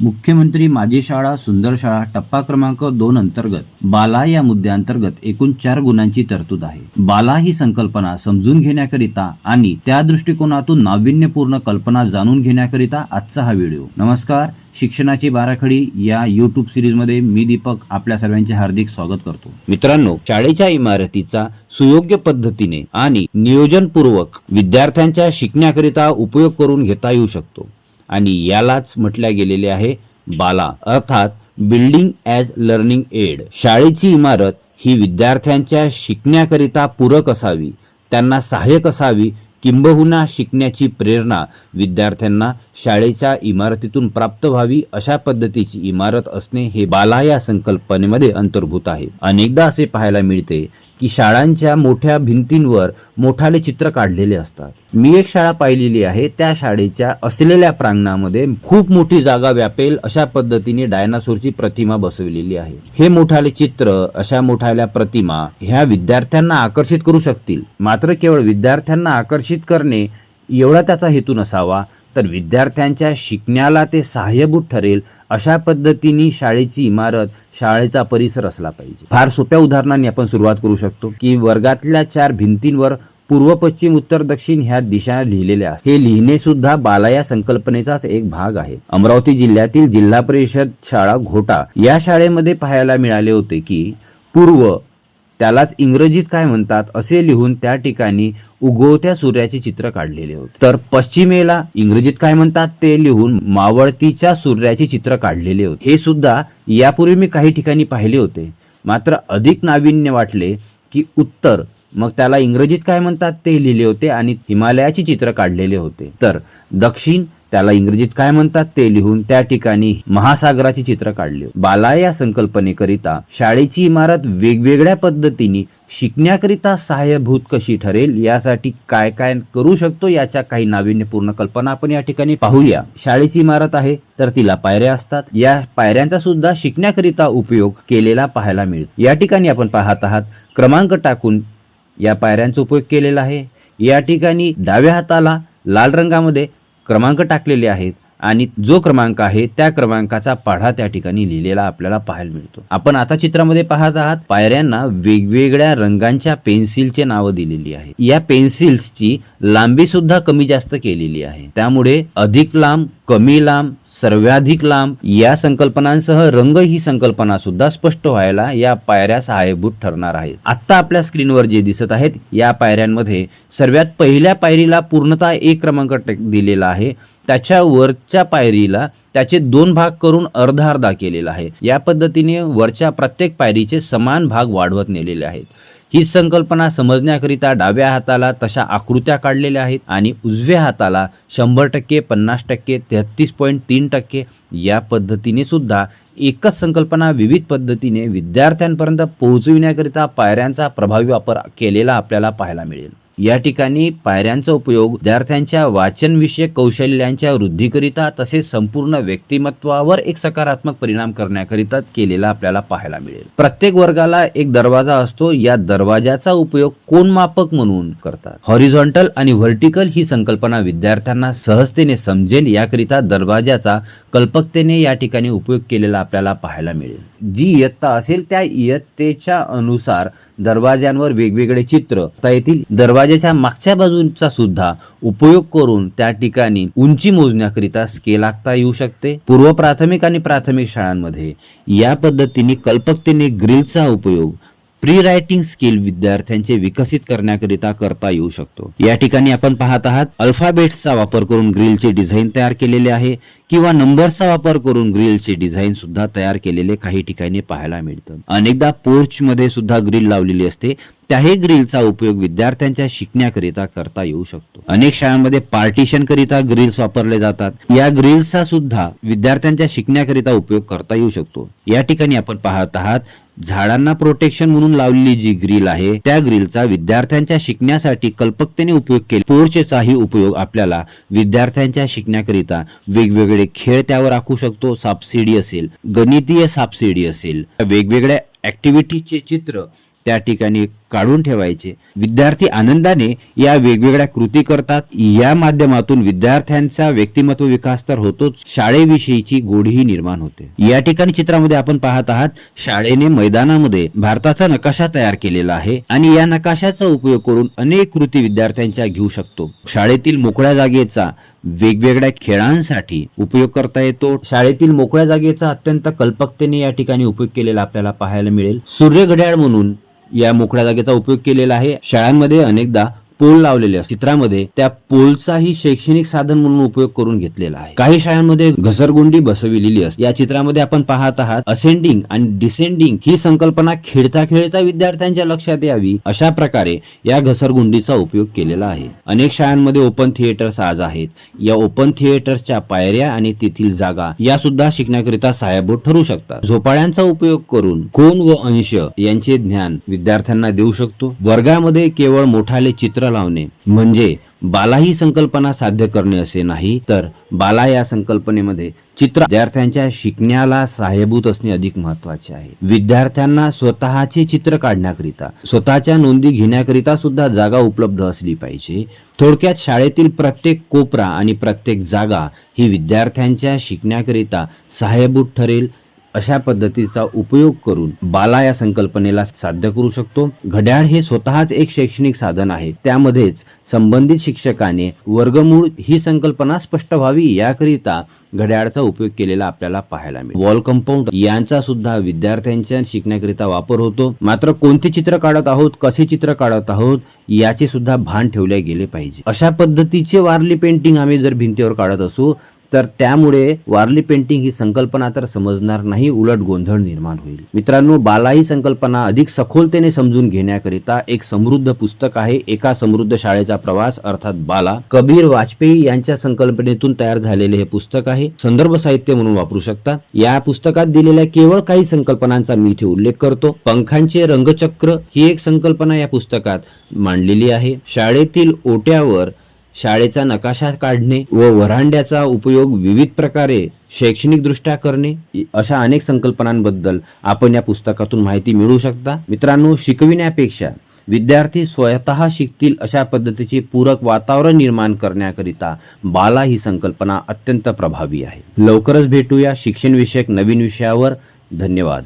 मुख्यमंत्री माझी शाळा सुंदर शाळा टप्पा क्रमांक दोन अंतर्गत बाला या मुद्द्यांतर्गत एकूण चार गुणांची तरतूद आहे. बाला ही संकल्पना समजून घेण्याकरिता आणि त्या दृष्टिकोनातून नाविन्यपूर्ण कल्पना जाणून घेण्याकरिता आजचा हा व्हिडिओ. नमस्कार शिक्षणाची बाराखडी या युट्यूब सिरीजमध्ये मी दीपक आपल्या सर्वांचे हार्दिक स्वागत करतो. मित्रांनो शाळेच्या इमारतीचा सुयोग्य पद्धतीने आणि नियोजनपूर्वक विद्यार्थ्यांच्या शिकण्याकरिता उपयोग करून घेता येऊ शकतो. आणि यालाच म्हटल्या गेलेले आहे बाला. अर्थात बिल्डिंग ॲज लर्निंग एड शाळेची इमारत ही विद्यार्थ्यांच्या शिकण्याकरिता पूरक असावी. त्यांना सहाय्यक असावी. किंबहुना शिकण्याची प्रेरणा विद्यार्थ्यांना शाळेच्या इमारतीतून प्राप्त व्हावी अशा पद्धतीची इमारत असणे हे बाला या संकल्पनेमध्ये अंतर्भूत आहे. अनेकदा असे पाहायला मिळते की शाळांच्या मोठ्या भिंतींवर मोठाले चित्र काढलेले असतात. मी एक शाळा पाहिलेली आहे त्या शाळेच्या असलेल्या प्रांगणामध्ये खूप मोठी जागा व्यापेल अशा पद्धतीने डायनासोरची प्रतिमा बसवलेली आहे. हे मोठाले चित्र अशा मोठाल्या प्रतिमा ह्या विद्यार्थ्यांना आकर्षित करू शकतील. मात्र केवळ विद्यार्थ्यांना आकर्षित करणे एवढा त्याचा हेतू नसावा तर विद्यार्थ्यांच्या शिकण्याला ते सहाय्यभूत ठरेल अशा पद्धतीने शाळेची इमारत शाळेचा परिसर असला पाहिजे. फार सोप्या उदाहरणांनी आपण सुरुवात करू शकतो की वर्गातल्या चार भिंतींवर पूर्व पश्चिम उत्तर दक्षिण ह्या दिशा लिहिलेल्या आहेत हे लिहिणे सुद्धा बाला या संकल्पनेचाच एक भाग आहे. अमरावती जिल्ह्यातील जिल्हा परिषद शाळा घोटा या शाळेमध्ये पाहायला मिळाले होते की पूर्व त्यालाच इंग्रजीत काय म्हणतात असे लिहून त्या ठिकाणी उगवत्या सूर्याचे चित्र काढलेले होते. तर पश्चिमेला इंग्रजीत काय म्हणतात ते लिहून मावळतीच्या सूर्याचे चित्र काढलेले होते. हे सुद्धा यापूर्वी मी काही ठिकाणी पाहिले होते. मात्र अधिक नाविन्य वाटले की उत्तर. मग त्याला इंग्रजीत काय म्हणतात ते लिहिले होते आणि हिमालयाचे चित्र काढलेले होते. तर दक्षिण त्याला इंग्रजीत काय म्हणतात ते लिहून त्या ठिकाणी महासागराची चित्र काढले. बाला या संकल्पनेकरिता शाळेची इमारत वेगवेगळ्या पद्धतीने शिकण्याकरिता सहाय्यभूत कशी ठरेल यासाठी काय काय करू शकतो याच्या काही नाविन्यपूर्ण कल्पना आपण या ठिकाणी पाहूया. शाळेची इमारत आहे तर तिला पायऱ्या असतात. या पायऱ्यांचा सुद्धा शिकण्याकरिता उपयोग केलेला पाहायला मिळतो या ठिकाणी आपण पाहत आहात क्रमांक टाकून या पायऱ्यांचा उपयोग केलेला आहे. या ठिकाणी डाव्या हाताला लाल रंगामध्ये क्रमांक टाकलेले आहेत आणि जो क्रमांक आहे त्या क्रमांकाचा पाढा त्या ठिकाणी लिहिलेला आपल्याला पाहायला मिळतो. आपण आता चित्रामध्ये पाहत आहात पायऱ्यांना वेगवेगळ्या रंगांच्या पेन्सिलचे नावं दिलेली आहे या पेन्सिल्सची लांबी सुद्धा कमी जास्त केलेली आहे. त्यामुळे अधिक लांब कमी लांब सर्वाधिक लांब या संकल्पनांसह रंग ही संकल्पना सुद्धा स्पष्ट व्हायला या पायऱ्या सहाय्यभूत ठरणार आहेत. आत्ता आपल्या स्क्रीनवर जे दिसत आहेत या पायऱ्यांमध्ये सर्वात पहिल्या पायरीला पूर्णतः एक क्रमांक दिलेला आहे. त्याच्या वरच्या पायरीला त्याचे दोन भाग करून अर्धा अर्धा केलेला आहे. या पद्धतीने वरच्या प्रत्येक पायरीचे समान भाग वाढवत नेलेले आहेत. ही संकल्पना समजण्याकरिता डाव्या हाताला तशा आकृत्या काढलेल्या आहेत आणि उजव्या हाताला शंभर टक्के पन्नास टक्के तेहतीस पॉईंट तीन टक्के या पद्धतीने सुद्धा एकच संकल्पना विविध पद्धतीने विद्यार्थ्यांपर्यंत पोहोचविण्याकरिता पायऱ्यांचा प्रभावी वापर केलेला आपल्याला पाहायला मिळेल. या ठिकाणी पायऱ्यांचा उपयोग विद्यार्थ्यांच्या वाचनविषयक कौशल्यांच्या वृद्धीकरिता तसेच संपूर्ण व्यक्तिमत्वावर एक सकारात्मक परिणाम करण्याकरिता केलेला आपल्याला पाहायला मिळेल. प्रत्येक वर्गाला एक दरवाजा असतो. या दरवाजाचा उपयोग कोण मापक म्हणून करतात. हॉरिझॉन्टल आणि व्हर्टिकल ही संकल्पना विद्यार्थ्यांना सहजतेने समजेल. याकरिता दरवाजाचा कल्पकतेने या ठिकाणी उपयोग केलेला आपल्याला पाहायला मिळेल. जी इयत्ता असेल त्या इयत्तेच्या अनुसार दरवाज्यांवर वेगवेगळे चित्र. येथील दरवाजाच्या मागच्या बाजूचा सुद्धा उपयोग करून त्या ठिकाणी उंची मोजण्याकरिता स्केल आखता येऊ शकते. पूर्व प्राथमिक आणि प्राथमिक शाळांमध्ये या पद्धतीने कल्पकतेने ग्रिलचा उपयोग प्री रायटिंग स्किल विद्यार्थ्यांचे विकसित करण्याकरिता करता येऊ शकतो. या ठिकाणी आपण पाहत आहात अल्फाबेट्सचा वापर करून ग्रिलचे डिझाईन तयार केलेले आहे. किंवा नंबरचा वापर करून ग्रिलचे डिझाईन सुद्धा तयार केलेले काही ठिकाणी पाहायला मिळतं. अनेकदा पोर्च मध्ये सुद्धा ग्रिल लावलेली असते. त्याही ग्रिलचा उपयोग विद्यार्थ्यांच्या शिकण्याकरिता करता येऊ शकतो. अनेक शाळांमध्ये पार्टिशन करिता ग्रिल्स वापरले जातात. या ग्रिल्सचा सुद्धा विद्यार्थ्यांच्या शिकण्याकरिता उपयोग करता येऊ शकतो. या ठिकाणी आपण पाहत आहात झाडांना प्रोटेक्शन म्हणून लावलेली जी ग्रिल आहे त्या ग्रिलचा विद्यार्थ्यांच्या शिकण्यासाठी कल्पकतेने उपयोग केला. पोर्चेचाही उपयोग आपल्याला विद्यार्थ्यांच्या शिकण्याकरिता वेगवेगळे खेळ त्यावर आखू शकतो सापसिडी असेल गणितीय सापसिडी असेल. वेगवेगळ्या ऍक्टिव्हिटीचे चित्र त्या ठिकाणी काढून ठेवायचे. विद्यार्थी आनंदाने या वेगवेगळ्या कृती करतात. या माध्यमातून विद्यार्थ्यांचा व्यक्तिमत्व विकास तर होतोच. शाळेविषयीची गोडीही निर्माण होते. या ठिकाणी चित्रामध्ये आपण पाहत आहात शाळेने मैदानामध्ये भारताचा नकाशा तयार केलेला आहे आणि या नकाशाचा उपयोग करून अनेक कृती विद्यार्थ्यांच्या घेऊ शकतो. शाळेतील मोकळ्या जागेचा वेगवेगळ्या खेळांसाठी उपयोग करता येतो. शाळेतील मोकळ्या जागेचा अत्यंत कल्पकतेने या ठिकाणी उपयोग केलेला आपल्याला पाहायला मिळेल. सूर्य घड्याळ म्हणून या मोकळ्या जागेचा उपयोग केलेला आहे. शाळांमध्ये अनेकदा पोल लावलेले असतात. चित्रामध्ये त्या पोलचाही शैक्षणिक साधन म्हणून उपयोग करून घेतलेला आहे. काही शाळांमध्ये घसरगुंडी बसविलेली असते. या चित्रामध्ये आपण पाहत आहात असेंडिंग आणि डिसेंडिंग ही संकल्पना खेळता खेळता विद्यार्थ्यांच्या लक्षात यावी अशा प्रकारे या घसरगुंडीचा उपयोग केलेला आहे. अनेक शाळांमध्ये ओपन थिएटर्स आज आहेत. या ओपन थिएटर्सच्या पायऱ्या आणि तेथील जागा या सुद्धा शिकण्याकरिता सहाय्यभूत ठरू शकतात. झोपाळ्यांचा उपयोग करून कोण व अंश यांचे ज्ञान विद्यार्थ्यांना देऊ शकतो. वर्गामध्ये केवळ मोठाले चित्र लावणे म्हणजे बाला ही संकल्पना साध्य करणे असे नाही तर बाला या संकल्पनेमध्ये चित्र विद्यार्थ्यांच्या शिकण्याला सहाय्यभूत असणे अधिक महत्त्वाचे आहे. विद्यार्थ्यांना स्वतःचे चित्र काढण्याकरिता स्वतःच्या नोंदी घेण्याकरिता सुद्धा जागा उपलब्ध असली पाहिजे. थोडक्यात शाळेतील प्रत्येक कोपरा आणि प्रत्येक जागा ही विद्यार्थ्यांच्या शिकण्याकरिता सहाय्यभूत ठरेल अशा पद्धतीचा उपयोग करून बाला या संकल्पनेला साध्य करू शकतो. घड्याळ हे स्वतःच एक शैक्षणिक साधन आहे. त्यामध्येच संबंधित शिक्षकाने वर्गमूळ ही संकल्पना स्पष्ट व्हावी याकरिता घड्याळचा उपयोग केलेला आपल्याला पाहायला मिळेल. वॉल कंपाऊंड यांचा सुद्धा विद्यार्थ्यांच्या शिकण्याकरिता वापर होतो. मात्र कोणते चित्र काढत आहोत कसे चित्र काढत आहोत याचे सुद्धा भान ठेवले गेले पाहिजे. अशा पद्धतीचे वारली पेंटिंग आम्ही जर भिंतीवर काढत असू तर त्यामुळे वारली पेंटिंग ही संकल्पना तर समजणार नाही उलट गोंधळ निर्माण होईल. मित्रांनो बाला ही संकल्पना अधिक सखोलतेने समजून घेण्याकरिता एक समृद्ध पुस्तक आहे एका समृद्ध शाळेचा प्रवास अर्थात बाला. कबीर वाजपेयी यांच्या संकल्पनेतून तयार झालेले हे पुस्तक आहे. संदर्भ साहित्य म्हणून वापरू शकता. या पुस्तकात दिलेल्या केवळ काही संकल्पनांचा मी इथे उल्लेख करतो. पंखांचे रंगचक्र ही एक संकल्पना या पुस्तकात मांडलेली आहे. शाळेतील ओट्यावर शाळेचा नकाशा काढणे व वरांड्याचा उपयोग विविध प्रकारे शैक्षणिक दृष्ट्या करणे अशा अनेक संकल्पनांबद्दल आपण या पुस्तकातून माहिती मिळवू शकता. मित्रांनो शिकविण्यापेक्षा विद्यार्थी स्वतः शिकतील अशा पद्धतीचे पूरक वातावरण निर्माण करण्याकरिता बाला ही संकल्पना अत्यंत प्रभावी आहे. लवकरच भेटूया शिक्षण विषयक नवीन विषयावर. धन्यवाद.